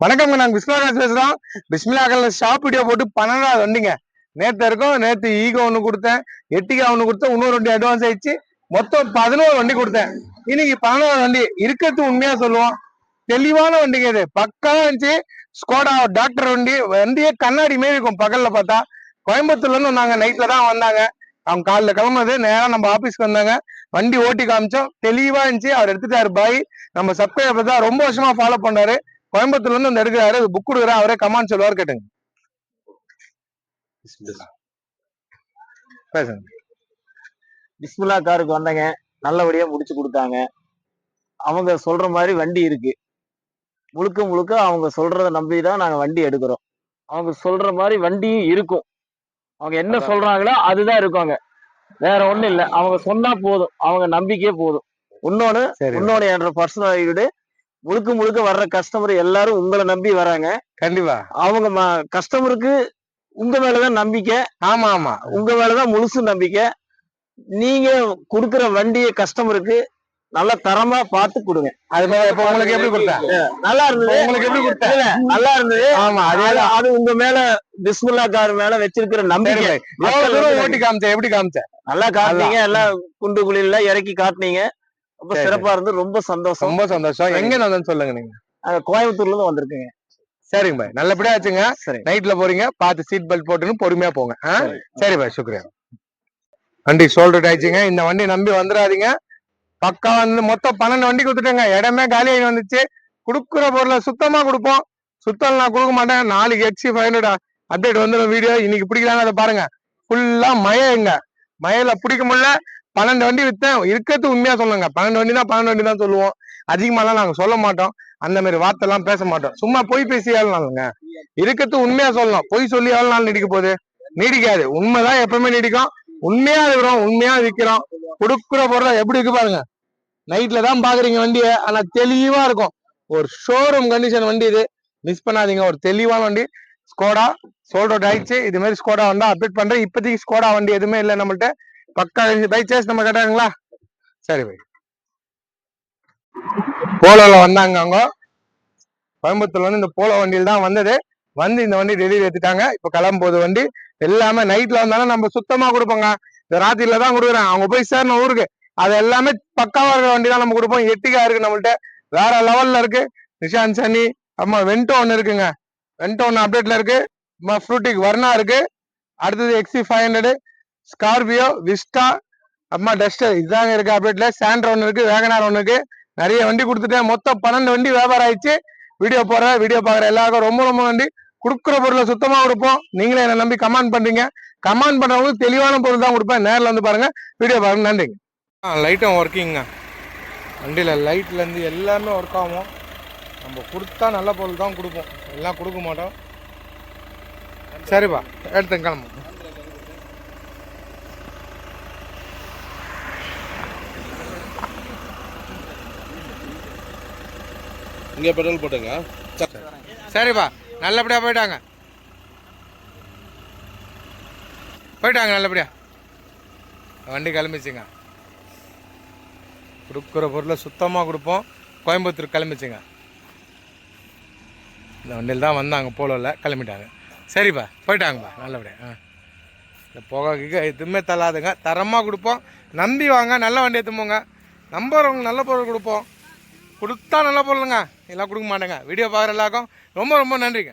வணக்கம்ங்க நாங்க விஸ்வராஜ் பேசுறோம் பிஸ்மிலாக்கல்ல ஷாப் வீடியோ போட்டு பன்னெண்டாவது வண்டிங்க. நேத்து இருக்கும் நேத்து ஈகோ ஒண்ணு கொடுத்தேன் எட்டிகா ஒண்ணு கொடுத்தேன் இன்னொரு வண்டி அட்வான்ஸ் ஆயிடுச்சு. மொத்தம் பதினோரு வண்டி கொடுத்தேன். இன்னைக்கு பதினோரு வண்டி. இருக்கிறது உண்மையா சொல்லுவோம். தெளிவான வண்டிங்க இது. பக்காவாக இருந்துச்சு. ஸ்கோடா டாக்டர் வண்டி. வண்டியே கண்ணாடி மாரி இருக்கும் பகல்ல பார்த்தா. கோயம்புத்தூர்ல இருந்து வந்தாங்க. நைட்ல தான் வந்தாங்க. அவங்க காலைல கிளம்புனது. நேரம் நம்ம ஆபீஸ்க்கு வந்தாங்க. வண்டி ஓட்டி காமிச்சோம். தெளிவா இருந்துச்சு. அவர் எடுத்துட்டாரு பாய் நம்ம சப்ஸ்கிரைபர் தான் ரொம்ப வருஷமா ஃபாலோ பண்ணாரு கோயம்புத்தூர்ல இருந்து வந்து எடுக்கிறாரு புக் கொடுக்குறேன் அவரே கமான் சொல்லுவார் கேட்டுங்க. பேசுங்க. பிஸ்மில்லா காருக்கு வந்தங்க நல்லபடியா முடிச்சு கொடுத்தாங்க. அவங்க சொல்ற மாதிரி வண்டி இருக்கு. முழுக்க முழுக்க அவங்க சொல்றத நம்பி தான் நாங்க வண்டி எடுக்கிறோம். அவங்க சொல்ற மாதிரி வண்டியும் இருக்கும். அவங்க என்ன. சொல்றாங்களோ அதுதான் இருக்குங்க வேற ஒண்ணும் இல்ல. அவங்க சொன்னா போதும். அவங்க நம்பிக்கையே போதும். இன்னொன்னு இன்னொன்னு என்ற பர்சனல் முழுக்க முழுக்க வர்ற கஸ்டமர் எல்லாரும் உங்களை நம்பி வராங்க. கண்டிப்பா. அவங்க கஸ்டமருக்கு உங்க மேலதான் நம்பிக்கை. ஆமா ஆமா. உங்க மேலதான் முழுசு நம்பிக்கை. நீங்க குடுக்குற வண்டியை கஸ்டமருக்கு நல்ல தரமா பார்த்து கொடுங்க. அது இப்ப உங்களுக்கு எப்படி கொடுத்தேன்? நல்லா இருந்தது. உங்களுக்கு எப்படி கொடுத்தேன்? இல்ல, நல்லா இருந்தது. ஆமா அதே அது- உங்க மேல பிஸ்மில்லா கார் மேல வச்சிருக்கிற சரி நம்பிக்கை ஓட்டி காமிச்சேன்? எப்படி காமிச்சேன்? நல்லா காட்டுனீங்க. எல்லாம் குண்டு குழியில இறக்கி காட்டுனீங்க. ரொம்ப சிறப்பா இருந்து ரொம்ப சந்தோஷம். ரொம்ப சந்தோஷம். எங்க வந்தேன்னு சொல்லுங்க நீங்க. கோயம்புத்தூர்ல இருந்து வந்திருக்கேங்க. சரிங்க பாய். நல்லபடியா ஆச்சுங்க. சரி. நைட்ல போறீங்க. பார்த்து சீட் பெல்ட் போட்டுன்னு பொறுமையா போங்க? சரி. பாய் சுக்ரியா. வண்டி சோல்டர் ஆயிடுச்சுங்க. இந்த வண்டி நம்பி வந்துடாதீங்க. பக்கா வந்து மொத்தம் பன்னெண்டு வண்டி கொடுத்துட்டேங்க. இடமே காலியாகி வந்துச்சு. குடுக்குற பொருளை சுத்தமா கொடுப்போம். சுத்தம் நான் கொடுக்க மாட்டேன். நாளைக்கு எக்ஸி ஃபைவ் ஹண்ட்ரட் அப்டேட் வந்துடும் வீடியோ. இன்னைக்கு பிடிக்கலான்னு அதை பாருங்க. ஃபுல்லா மழைங்க மழையில பிடிக்க முடியல. பன்னெண்டு வண்டி வித்தேன். இருக்கிறது உண்மையா சொல்லுங்க. பன்னெண்டு வண்டி தான் பன்னெண்டு வண்டி தான் சொல்லுவோம். அதிகமாலாம் நாங்க சொல்ல மாட்டோம். அந்த மாதிரி வார்த்தை எல்லாம் பேச மாட்டோம். சும்மா பொய் பேசி ஏழனாலுங்க இருக்கிறது உண்மையா சொல்லலாம் பொய் சொல்லி எவ்வளவு நாள் நீடிக்க போகுது. நீடிக்காது. உண்மைதான் எப்பவுமே நீடிக்கும். உண்மையா இருக்கிறோம். உண்மையா விற்கிறோம் கொடுக்குற பொருள் எப்படி இருக்கு பாருங்க. நைட்ல தான் பாக்குறீங்க வண்டியை. ஆனா தெளிவா இருக்கும். ஒரு ஷோரூம் கண்டிஷன் வண்டி இது. மிஸ் பண்ணாதீங்க. ஒரு தெளிவான வண்டி. ஸ்கோடா சோல்ட் ஆயிடுச்சு இது மாதிரி ஸ்கோடா வந்தா அப்டேட் பண்றேன். இப்போதைக்கு ஸ்கோடா வண்டி எதுவுமே இல்லை நம்மள்ட்ட. பக்கா பை நம்ம கேட்டாங்களா சரி பை போலோல வந்தாங்க அவங்க. கோயம்புத்தூர்ல வந்து இந்த போலோ வண்டியில் தான் வந்தது. வந்து இந்த வண்டி டெலிவரி எடுத்துட்டாங்க. இப்ப கிளம்பும்போது வண்டி எல்லாமே நைட்ல வந்தாலும் நம்ம சுத்தமா கொடுப்போங்க. இந்த ராத்திரில தான் கொடுக்குறேன். அவங்க போய் சேரணும் ஊருக்கு. அது எல்லாமே பக்காவா இருக்கிற வண்டி தான் நம்ம கொடுப்போம். எட்டிக்கா இருக்கு நம்மள்ட்ட. வேற லெவல்ல இருக்கு. நிஷாந்த் சனி அம்மா வென்டோ ஒன்று இருக்குங்க. வென்டோ ஒன்று அப்டேட்ல இருக்கு. ஃப்ரூட்டிக் வர்ணா இருக்கு. அடுத்தது XUV five hundred Scorpio Vista அம்மா டஸ்டர் இதுதாங்க இருக்கு அப்டேட்ல சாண்ட்ரா ஒன்று இருக்கு வேகனார் ஒன்று இருக்கு. நிறைய வண்டி கொடுத்துட்டேன். மொத்தம் பன்னெண்டு வண்டி வியாபாரம் ஆயிடுச்சு. வீடியோ போடுற வீடியோ பார்க்குற எல்லாருக்கும் ரொம்ப ரொம்ப நன்றி. கொடுக்குற பொருளை சுத்தமா கொடுப்போம். நீங்களே என்னை நம்பி கமெண்ட் பண்றீங்க. கமெண்ட் பண்றவங்களுக்கு தெளிவான பொருள் தான் கொடுப்பேன். நேரில் வந்து பாருங்க. வீடியோ பாருங்க நன்றிங்க லைட்டும் ஒர்க்கிங்க வண்டியில் லைட்லேருந்து எல்லாமே ஒர்க் ஆகும். நம்ம கொடுத்தா நல்ல பொருள் தான் கொடுப்போம். எல்லாம் கொடுக்க மாட்டோம். சரிப்பா எடுத்து கிளம்பும் இங்கே பெட்ரோல் போட்டுங்க. சரிப்பா நல்லபடியாக போயிட்டாங்க. போயிட்டாங்க நல்லபடியாக வண்டி கிளம்பிச்சுங்க. கொடுக்குற பொருளை சுத்தமாக கொடுப்போம். கோயம்புத்தூர் கிளம்பிச்சுங்க. இந்த வண்டியில் தான் வந்தாங்க போலோவில் கிளம்பிட்டாங்க. சரிப்பா போயிட்டாங்கப்பா நல்லபடியா. ஆ. இந்த புகைக்கு எதுவுமே தள்ளாதுங்க. தரமாக கொடுப்போம். நம்பி வாங்க நல்ல வண்டி எடுத்துப்போங்க நம்புறவங்க நல்ல பொருள் கொடுப்போம். கொடுத்தா நல்லா போடலங்க. எல்லாம் கொடுக்க மாட்டேங்க. வீடியோ பார்க்குற எல்லாருக்கும் ரொம்ப ரொம்ப நன்றிங்க.